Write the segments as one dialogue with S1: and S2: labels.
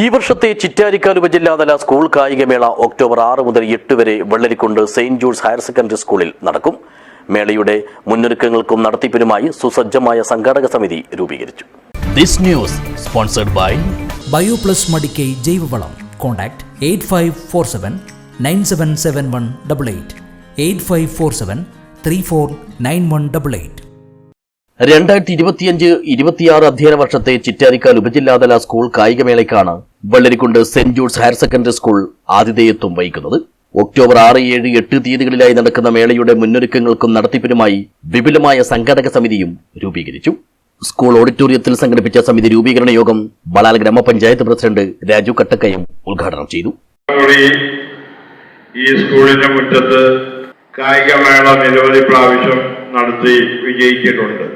S1: ഈ വർഷത്തെ ചിറ്റാരിക്കാൽ ഉപജില്ലാതല സ്കൂൾ കായികമേള ഒക്ടോബർ ആറ് മുതൽ എട്ട് വരെ Vellarikundu saint Jules higher secondary സ്കൂളിൽ നടക്കും. മേളയുടെ മുന്നൊരുക്കങ്ങൾക്കും നടത്തിപ്പിനുമായി സുസജ്ജമായ സംഘാടക സമിതി രൂപീകരിച്ചു.
S2: This news sponsored by
S3: bioplus Madikkai ജൈവവളം. Contact eight five four seven nine seven seven one double eight. Eight five four seven three four nine one double eight.
S1: രണ്ടായിരത്തി ഇരുപത്തിയഞ്ച് ഇരുപത്തിയാറ് അധ്യയന വർഷത്തെ ചിറ്റാരിക്കാൽ ഉപജില്ലാതല school കായികമേളയ്ക്കാണ് Vellarikundu saint George higher secondary school ആതിഥേയത്വം വഹിക്കുന്നത്. October ആറ് ഏഴ് എട്ട് തീയതികളിലായി നടക്കുന്ന മേളയുടെ മുന്നൊരുക്കങ്ങൾക്കും നടത്തിപ്പിനുമായി വിപുലമായ സംഘാടക സമിതിയും രൂപീകരിച്ചു. സ്കൂൾ ഓഡിറ്റോറിയത്തിൽ സംഘടിപ്പിച്ച സമിതി രൂപീകരണ യോഗം ബളാൽ ഗ്രാമപഞ്ചായത്ത് പ്രസിഡന്റ് രാജു കട്ടക്കയം ഉദ്ഘാടനം ചെയ്തു.
S4: ഈ സ്കൂളിന്റെ മുറ്റത്ത് കായികമേള നിരവധി പ്രാവശ്യം നടത്തി വിജയിച്ചിട്ടുണ്ട്.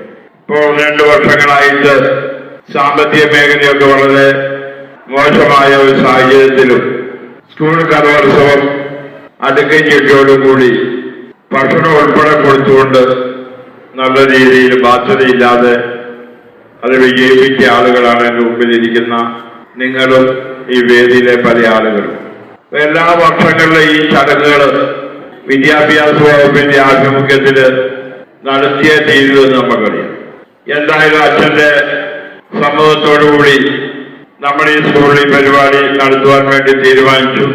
S4: ഇപ്പോൾ രണ്ടു വർഷങ്ങളായിട്ട് സാമ്പത്തിക മേഖലയൊക്കെ വളരെ മോശമായ ഒരു സാഹചര്യത്തിലും സ്കൂൾ കലോത്സവം അടുക്കൈ ചെട്ടിയോടുകൂടി ഭക്ഷണം ഉൾപ്പെടെ കൊടുത്തുകൊണ്ട് നല്ല രീതിയിൽ ബാധ്യതയില്ലാതെ അത് വിജയിപ്പിക്കിയ ആളുകളാണ് എന്റെ മുമ്പിലിരിക്കുന്ന നിങ്ങളും ഈ വേദിയിലെ പല ആളുകളും. എല്ലാ വർഷങ്ങളിലെ ഈ ചടങ്ങുകൾ വിദ്യാഭ്യാസ വകുപ്പിന്റെ ആഭിമുഖ്യത്തിൽ നടത്തിയ തീരുവെന്ന് നമുക്കറിയാം. എന്തായാലും അച്ഛന്റെ സമ്മതത്തോടുകൂടി നമ്മൾ ഈ സ്കൂളിൽ പരിപാടി നടത്തുവാൻ വേണ്ടി തീരുമാനിച്ചു.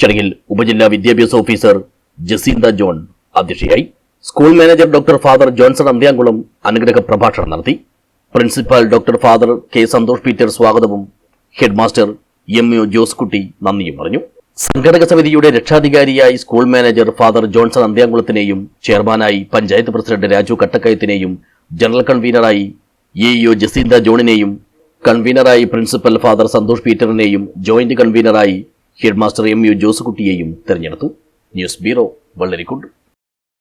S1: ചടങ്ങിൽ ഉപജില്ലാ വിദ്യാഭ്യാസ ഓഫീസർ ജസീന്ത ജോൺ അധ്യക്ഷയായി school manager doctor father Johnson Anthyamkulam അനുഗ്രഹ പ്രഭാഷണം നടത്തി. Principal doctor father K Santhosh Peter സ്വാഗതവും ഹെഡ്മാസ്റ്റർ എം യു ജോസ്കുട്ടി നന്ദിയും പറഞ്ഞു. സംഘടക സമിതിയുടെ രക്ഷാധികാരിയായി സ്കൂൾ മാനേജർ ഫാദർ ജോൺസൺ അന്ത്യാംകുളത്തിനെയും ചെയർമാനായി പഞ്ചായത്ത് പ്രസിഡന്റ് രാജു കട്ടക്കയത്തിനെയും ജനറൽ കൺവീനറായി എ ഇഒ ജസീന്ത ജോണിനെയും കൺവീനറായി പ്രിൻസിപ്പൽ ഫാദർ സന്തോഷ് പീറ്ററിനെയും ജോയിന്റ് കൺവീനറായി ഹെഡ്മാസ്റ്റർ എം യു ജോസുകുട്ടിയെയും തെരഞ്ഞെടുത്തു. News bureau Vellarikkundu.